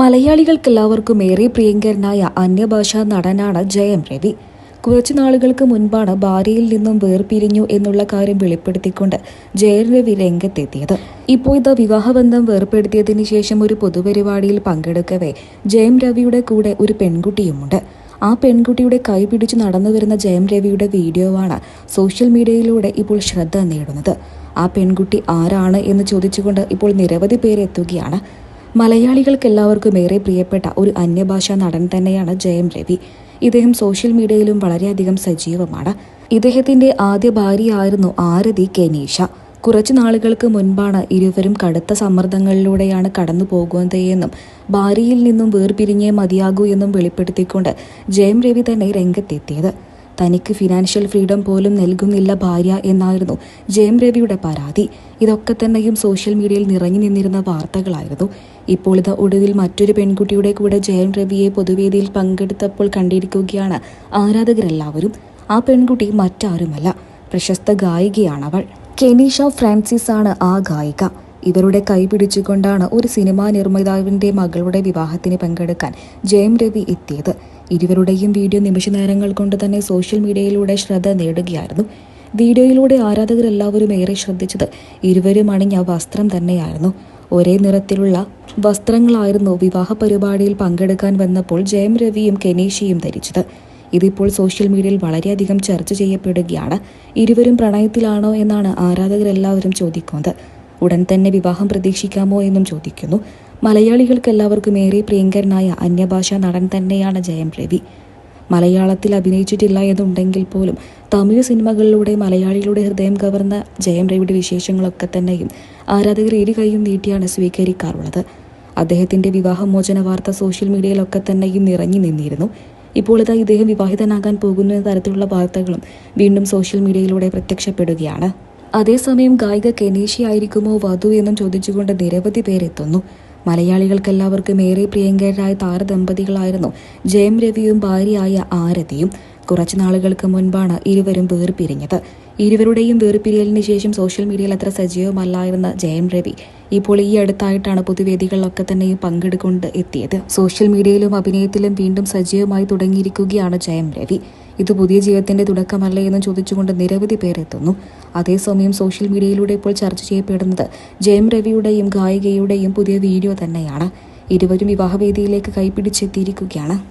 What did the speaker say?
മലയാളികൾക്കെല്ലാവർക്കും ഏറെ പ്രിയങ്കരനായ അന്യഭാഷാ നടനാണ് ജയം രവി. കുറച്ചു നാളുകൾക്ക് മുൻപാണ് ഭാര്യയിൽ നിന്നും വേർപിരിഞ്ഞു എന്നുള്ള കാര്യം വെളിപ്പെടുത്തിക്കൊണ്ട് ജയം രവി രംഗത്തെത്തിയത്. ഇപ്പോൾ ഇത് വിവാഹബന്ധം വേർപ്പെടുത്തിയതിന് ശേഷം ഒരു പൊതുപരിപാടിയിൽ പങ്കെടുക്കവേ ജയം രവിയുടെ കൂടെ ഒരു പെൺകുട്ടിയുമുണ്ട്. ആ പെൺകുട്ടിയുടെ കൈ പിടിച്ച് നടന്നു വരുന്ന ജയം രവിയുടെ വീഡിയോവാണ് സോഷ്യൽ മീഡിയയിലൂടെ ഇപ്പോൾ ശ്രദ്ധ നേടുന്നത്. ആ പെൺകുട്ടി ആരാണ് എന്ന് ചോദിച്ചുകൊണ്ട് ഇപ്പോൾ നിരവധി പേര് എത്തുകയാണ് മലയാളികൾക്കെല്ലാവർക്കും ഏറെ പ്രിയപ്പെട്ട ഒരു അന്യഭാഷാ നടൻ തന്നെയാണ് ജയം രവി. ഇദ്ദേഹം സോഷ്യൽ മീഡിയയിലും വളരെയധികം സജീവമാണ്. ഇദ്ദേഹത്തിന്റെ ആദ്യ ഭാര്യയായിരുന്നു ആരതി കെനീഷ. കുറച്ചു നാളുകൾക്ക് മുൻപാണ് ഇരുവരും കടുത്ത സമ്മർദ്ദങ്ങളിലൂടെയാണ് കടന്നു പോകുന്നതെന്നും ഭാര്യയിൽ നിന്നും വേർപിരിഞ്ഞേ മതിയാകൂ എന്നും വെളിപ്പെടുത്തിക്കൊണ്ട് ജയം രവി തന്നെ രംഗത്തെത്തിയത്. തനിക്ക് ഫിനാൻഷ്യൽ ഫ്രീഡം പോലും നൽകുന്നില്ല ഭാര്യ എന്നായിരുന്നു ജയം രവിയുടെ പരാതി. ഇതൊക്കെ തന്നെയും സോഷ്യൽ മീഡിയയിൽ നിറഞ്ഞു നിന്നിരുന്ന വാർത്തകളായിരുന്നു. ഇപ്പോൾ ഇത് ഒടുവിൽ മറ്റൊരു പെൺകുട്ടിയുടെ കൂടെ ജയം രവിയെ പൊതുവേദിയിൽ പങ്കെടുത്തപ്പോൾ കണ്ടിരിക്കുകയാണ് ആരാധകരെല്ലാവരും. ആ പെൺകുട്ടി മറ്റാരുമല്ല. പ്രശസ്ത ഗായികയാണവൾ കെനീഷ ഫ്രാൻസിസ് ആണ് ആ ഗായിക. ഇവരുടെ കൈ പിടിച്ചുകൊണ്ടാണ് ഒരു സിനിമാ നിർമ്മാതാവിന്റെ മകളുടെ വിവാഹത്തിന് പങ്കെടുക്കാൻ ജയം രവി എത്തിയത്. ഇരുവരുടെയും വീഡിയോ നിമിഷ നേരങ്ങൾ കൊണ്ട് തന്നെ സോഷ്യൽ മീഡിയയിലൂടെ ശ്രദ്ധ നേടുകയായിരുന്നു. വീഡിയോയിലൂടെ ആരാധകരെല്ലാവരും ഏറെ ശ്രദ്ധിച്ചത് ഇരുവരും അണിഞ്ഞ വസ്ത്രം തന്നെയായിരുന്നു. ഒരേ നിറത്തിലുള്ള വസ്ത്രങ്ങളായിരുന്നു വിവാഹ പരിപാടിയിൽ പങ്കെടുക്കാൻ വന്നപ്പോൾ ജയം രവിയും കെനീഷയും ധരിച്ചത്. ഇതിപ്പോൾ സോഷ്യൽ മീഡിയയിൽ വളരെയധികം ചർച്ച ചെയ്യപ്പെടുകയാണ്. ഇരുവരും പ്രണയത്തിലാണോ എന്നാണ് ആരാധകരെല്ലാവരും ചോദിക്കുന്നത്. ഉടൻ തന്നെ വിവാഹം പ്രതീക്ഷിക്കാമോ എന്നും ചോദിക്കുന്നു. മലയാളികൾക്ക് എല്ലാവർക്കും ഏറെ പ്രിയങ്കരനായ അന്യഭാഷാ നടൻ തന്നെയാണ് ജയം രവി. മലയാളത്തിൽ അഭിനയിച്ചിട്ടില്ല എന്നുണ്ടെങ്കിൽ പോലും തമിഴ് സിനിമകളിലൂടെ മലയാളികളുടെ ഹൃദയം കവർന്ന ജയം രവിയുടെ വിശേഷങ്ങളൊക്കെ തന്നെയും ആരാധകർ ഇരുകൈയും നീട്ടിയാണ് സ്വീകരിക്കാറുള്ളത്. അദ്ദേഹത്തിന്റെ വിവാഹമോചന വാർത്ത സോഷ്യൽ മീഡിയയിലൊക്കെ തന്നെയും നിറഞ്ഞു നിന്നിരുന്നു. ഇപ്പോൾ ഇതാ ഇദ്ദേഹം വിവാഹിതനാകാൻ പോകുന്നു എന്ന തരത്തിലുള്ള വാർത്തകളും വീണ്ടും സോഷ്യൽ മീഡിയയിലൂടെ പ്രത്യക്ഷപ്പെടുകയാണ്. അതേസമയം ഗായിക കെനീഷയായിരിക്കുമോ വധു എന്നും ചോദിച്ചുകൊണ്ട് നിരവധി പേരെത്തുന്നു. മലയാളികൾക്കെല്ലാവർക്കും ഏറെ പ്രിയങ്കരായ താരദമ്പതികളായിരുന്നു ജയം രവിയും ഭാര്യയായ ആരതിയും. കുറച്ചു നാളുകൾക്ക് മുൻപാണ് ഇരുവരും വേർപിരിഞ്ഞത്. ഇരുവരുടെയും വേർപിരിയലിന് ശേഷം സോഷ്യൽ മീഡിയയിൽ അത്ര സജീവമല്ലായിരുന്ന ജയം രവി ഇപ്പോൾ ഈ അടുത്തായിട്ടാണ് പൊതുവേദികളിലൊക്കെ തന്നെയും പങ്കെടുക്കൊണ്ട് എത്തിയത്. സോഷ്യൽ മീഡിയയിലും അഭിനയത്തിലും വീണ്ടും സജീവമായി തുടങ്ങിയിരിക്കുകയാണ് ജയം രവി. ഇത് പുതിയ ജീവിതത്തിന്റെ തുടക്കമല്ലേ എന്ന് ചോദിച്ചുകൊണ്ട് നിരവധി പേരെത്തുന്നു അതേസമയം സോഷ്യൽ മീഡിയയിലൂടെ ഇപ്പോൾ ചർച്ച ചെയ്യപ്പെടുന്നത് ജയം രവിയുടെയും ഗായികയുടെയും പുതിയ വീഡിയോ തന്നെയാണ്. ഇരുവരും വിവാഹവേദിയിലേക്ക് കൈപിടിച്ചെത്തിയിരിക്കുകയാണ്.